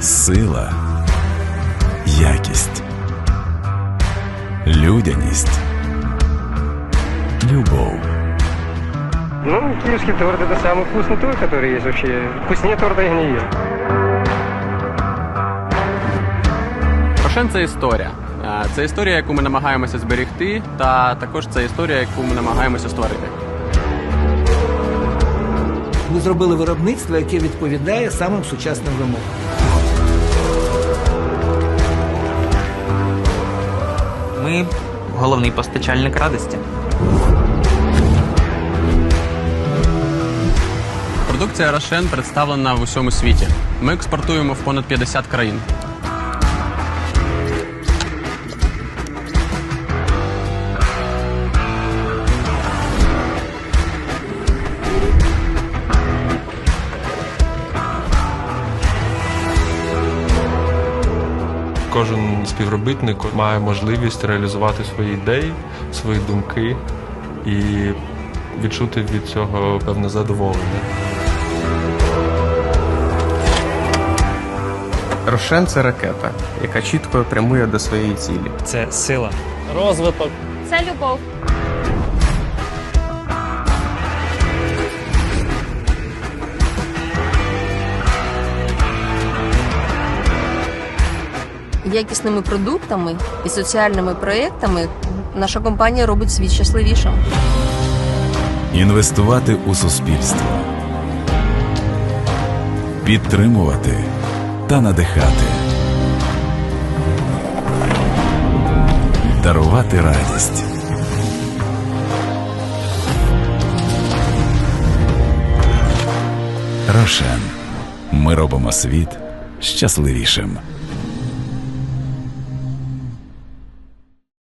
сила, якість, людяність, любов. Ну, киевский торт это самый вкусный торт, который есть вообще. Вкуснее торта я не ел. Рошен це історія. Е, Це історія, яку ми намагаємося зберегти, та також це історія, яку ми намагаємося створити. Ми зробили виробництво, яке відповідає самим сучасним вимогам. Ми головний постачальник радості. Продукція Рошен представлена в усьому світі. Ми експортуємо в понад 50 країн. Кожен співробітник має можливість реалізувати свої ідеї, свої думки і відчути від цього певне задоволення. Рошен це ракета, яка чітко прямує до своєї цілі. Це сила. розвиток, Це любов. Якісними продуктами і соціальними проєктами наша компанія робить світ щасливішим. Інвестувати у суспільство. Підтримувати та надихати. Дарувати радість. Рошен. Ми робимо світ щасливішим.